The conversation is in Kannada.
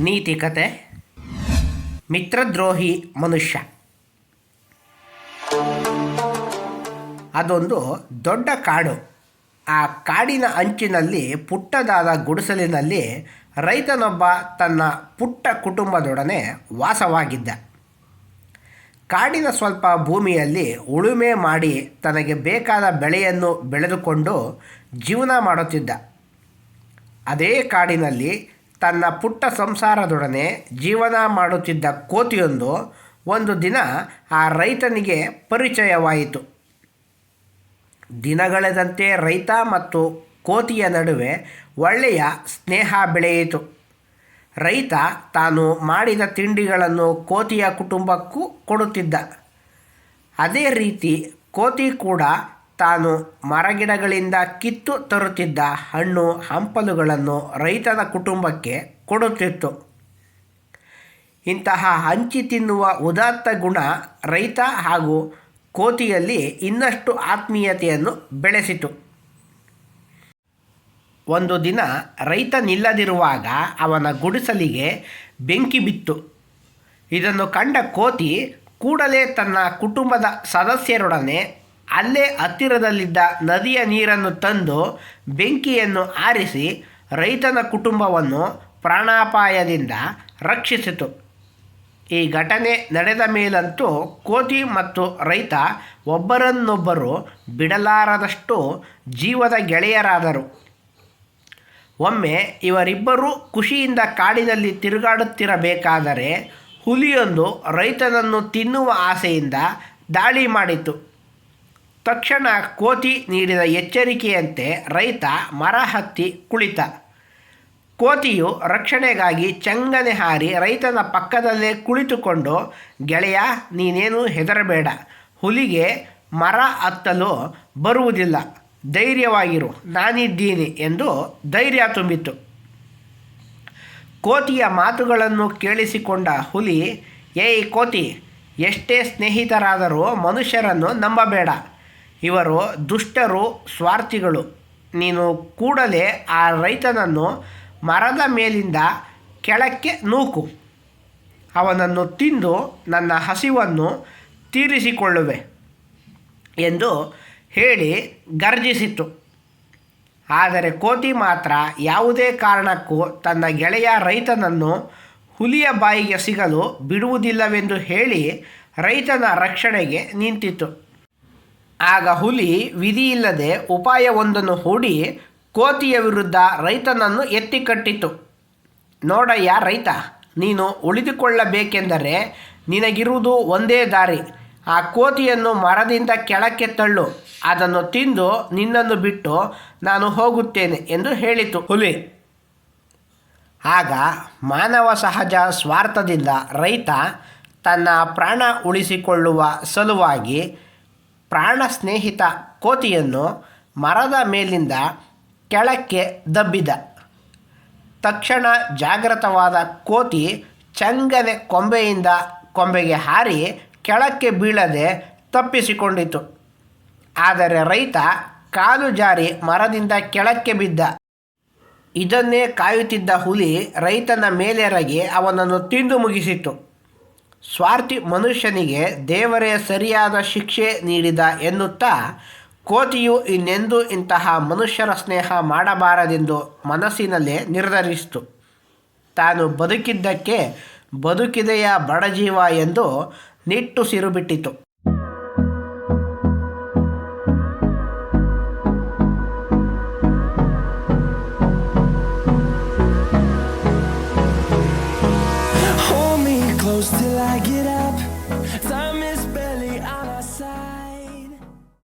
ನೀತಿಕತೆ ಮಿತ್ರದ್ರೋಹಿ ಮನುಷ್ಯ. ಅದೊಂದು ದೊಡ್ಡ ಕಾಡು. ಆ ಕಾಡಿನ ಅಂಚಿನಲ್ಲಿ ಪುಟ್ಟದಾದ ಗುಡಿಸಲಿನಲ್ಲಿ ರೈತನೊಬ್ಬ ತನ್ನ ಪುಟ್ಟ ಕುಟುಂಬದೊಡನೆ ವಾಸವಾಗಿದ್ದ. ಕಾಡಿನ ಸ್ವಲ್ಪ ಭೂಮಿಯಲ್ಲಿ ಉಳುಮೆ ಮಾಡಿ ತನಗೆ ಬೇಕಾದ ಬೆಳೆಯನ್ನು ಬೆಳೆದುಕೊಂಡು ಜೀವನ ಮಾಡುತ್ತಿದ್ದ. ಅದೇ ಕಾಡಿನಲ್ಲಿ ತನ್ನ ಪುಟ್ಟ ಸಂಸಾರದೊಡನೆ ಜೀವನ ಮಾಡುತ್ತಿದ್ದ ಕೋತಿಯೊಂದು ಒಂದು ದಿನ ಆ ರೈತನಿಗೆ ಪರಿಚಯವಾಯಿತು. ದಿನಗಳೆದಂತೆ ರೈತ ಮತ್ತು ಕೋತಿಯ ನಡುವೆ ಒಳ್ಳೆಯ ಸ್ನೇಹ ಬೆಳೆಯಿತು. ರೈತ ತಾನು ಮಾಡಿದ ತಿಂಡಿಗಳನ್ನು ಕೋತಿಯ ಕುಟುಂಬಕ್ಕೂ ಕೊಡುತ್ತಿದ್ದ. ಅದೇ ರೀತಿ ಕೋತಿ ಕೂಡ ತಾನು ಮರಗಿಡಗಳಿಂದ ಕಿತ್ತು ತರುತ್ತಿದ್ದ ಹಣ್ಣು ಹಂಪಲುಗಳನ್ನು ರೈತನ ಕುಟುಂಬಕ್ಕೆ ಕೊಡುತ್ತಿತ್ತು. ಇಂತಹ ಹಂಚಿ ತಿನ್ನುವ ಉದಾತ್ತ ಗುಣ ರೈತ ಹಾಗೂ ಕೋತಿಯಲ್ಲಿ ಇನ್ನಷ್ಟು ಆತ್ಮೀಯತೆಯನ್ನು ಬೆಳೆಸಿತು. ಒಂದು ದಿನ ರೈತ ನಿಲ್ಲದಿರುವಾಗ ಅವನ ಗುಡಿಸಲಿಗೆ ಬೆಂಕಿ ಬಿತ್ತು. ಇದನ್ನು ಕಂಡ ಕೋತಿ ಕೂಡಲೇ ತನ್ನ ಕುಟುಂಬದ ಸದಸ್ಯರೊಡನೆ ಅಲ್ಲೇ ಹತ್ತಿರದಲ್ಲಿದ್ದ ನದಿಯ ನೀರನ್ನು ತಂದು ಬೆಂಕಿಯನ್ನು ಆರಿಸಿ ರೈತನ ಕುಟುಂಬವನ್ನು ಪ್ರಾಣಾಪಾಯದಿಂದ ರಕ್ಷಿಸಿತು. ಈ ಘಟನೆ ನಡೆದ ಮೇಲಂತೂ ಕೋತಿ ಮತ್ತು ರೈತ ಒಬ್ಬರನ್ನೊಬ್ಬರು ಬಿಡಲಾರದಷ್ಟು ಜೀವದ ಗೆಳೆಯರಾದರು. ಒಮ್ಮೆ ಇವರಿಬ್ಬರೂ ಖುಷಿಯಿಂದ ಕಾಡಿನಲ್ಲಿ ತಿರುಗಾಡುತ್ತಿರಬೇಕಾದರೆ ಹುಲಿಯೊಂದು ರೈತನನ್ನು ತಿನ್ನುವ ಆಸೆಯಿಂದ ದಾಳಿ ಮಾಡಿತು. ತಕ್ಷಣ ಕೋತಿ ನೀಡಿದ ಎಚ್ಚರಿಕೆಯಂತೆ ರೈತ ಮರ ಹತ್ತಿ ಕುಳಿತ. ಕೋತಿಯು ರಕ್ಷಣೆಗಾಗಿ ಚಂಗನೆ ಹಾರಿ ರೈತನ ಪಕ್ಕದಲ್ಲೇ ಕುಳಿತುಕೊಂಡು, ಗೆಳೆಯ, ನೀನೇನು ಹೆದರಬೇಡ. ಹುಲಿಗೆ ಮರ ಹತ್ತಲು ಬರುವುದಿಲ್ಲ. ಧೈರ್ಯವಾಗಿರು. ನಾನಿದ್ದೀನಿ ಎಂದು ಧೈರ್ಯ ತುಂಬಿತು ಕೋತಿಯ ಮಾತುಗಳನ್ನು ಕೇಳಿಸಿಕೊಂಡ ಹುಲಿ, ಏಯ್ ಕೋತಿ, ಎಷ್ಟೇ ಸ್ನೇಹಿತರಾದರೂ ಮನುಷ್ಯರನ್ನು ನಂಬಬೇಡ. ಇವರು ದುಷ್ಟರು, ಸ್ವಾರ್ಥಿಗಳು. ನೀನು ಕೂಡಲೇ ಆ ರೈತನನ್ನು ಮರದ ಮೇಲಿಂದ ಕೆಳಕ್ಕೆ ನೂಕು. ಅವನನ್ನು ತಿಂದು ನನ್ನ ಹಸಿವನ್ನು ತೀರಿಸಿಕೊಳ್ಳುವೆ ಎಂದು ಹೇಳಿ ಗರ್ಜಿಸಿತು. ಆದರೆ ಕೋತಿ ಮಾತ್ರ ಯಾವುದೇ ಕಾರಣಕ್ಕೂ ತನ್ನ ಗೆಳೆಯ ರೈತನನ್ನು ಹುಲಿಯ ಬಾಯಿಗೆ ಸಿಗಲು ಬಿಡುವುದಿಲ್ಲವೆಂದು ಹೇಳಿ ರೈತನ ರಕ್ಷಣೆಗೆ ನಿಂತಿತು. ಆಗ ಹುಲಿ ವಿಧಿಯಿಲ್ಲದೆ ಉಪಾಯವೊಂದನ್ನು ಹೂಡಿ ಕೋತಿಯ ವಿರುದ್ಧ ರೈತನನ್ನು ಎತ್ತಿಕಟ್ಟಿತು ನೋಡಯ್ಯ ರೈತ, ನೀನು ಉಳಿದುಕೊಳ್ಳಬೇಕೆಂದರೆ ನಿನಗಿರುವುದು ಒಂದೇ ದಾರಿ. ಆ ಕೋತಿಯನ್ನು ಮರದಿಂದ ಕೆಳಕ್ಕೆ ತಳ್ಳು, ಅದನ್ನು ತಿಂದು ನಿನ್ನನ್ನು ಬಿಟ್ಟು ನಾನು ಹೋಗುತ್ತೇನೆ ಎಂದು ಹೇಳಿತು ಹುಲಿ. ಆಗ ಮಾನವ ಸಹಜ ಸ್ವಾರ್ಥದಿಂದ ರೈತ ತನ್ನ ಪ್ರಾಣ ಉಳಿಸಿಕೊಳ್ಳುವ ಸಲುವಾಗಿ ಪ್ರಾಣ ಸ್ನೇಹಿತ ಕೋತಿಯನ್ನು ಮರದ ಮೇಲಿಂದ ಕೆಳಕ್ಕೆ ದಬ್ಬಿದ. ತಕ್ಷಣ ಜಾಗೃತವಾದ ಕೋತಿ ಚಂಗನೆ ಕೊಂಬೆಯಿಂದ ಕೊಂಬೆಗೆ ಹಾರಿ ಕೆಳಕ್ಕೆ ಬೀಳದೆ ತಪ್ಪಿಸಿಕೊಂಡಿತು. ಆದರೆ ರೈತ ಕಾಲು ಜಾರಿ ಮರದಿಂದ ಕೆಳಕ್ಕೆ ಬಿದ್ದ. ಇದನ್ನೇ ಕಾಯುತ್ತಿದ್ದ ಹುಲಿ ರೈತನ ಮೇಲೆರಗಿ ಅವನನ್ನು ತಿಂದು ಮುಗಿಸಿತು ಸ್ವಾರ್ಥಿ ಮನುಷ್ಯನಿಗೆ ದೇವರೇ ಸರಿಯಾದ ಶಿಕ್ಷೆ ನೀಡಿದ ಎನ್ನುತ್ತಾ ಕೋತಿಯು ಇನ್ನೆಂದೂ ಇಂತಹ ಮನುಷ್ಯರ ಸ್ನೇಹ ಮಾಡಬಾರದೆಂದು ಮನಸ್ಸಿನಲ್ಲೇ ನಿರ್ಧರಿಸಿತು. ತಾನು ಬದುಕಿದ್ದಕ್ಕೆ ಬದುಕಿದೆಯ ಬಡಜೀವ ಎಂದು ನಿಟ್ಟುಸಿರು ಬಿಟ್ಟಿತು.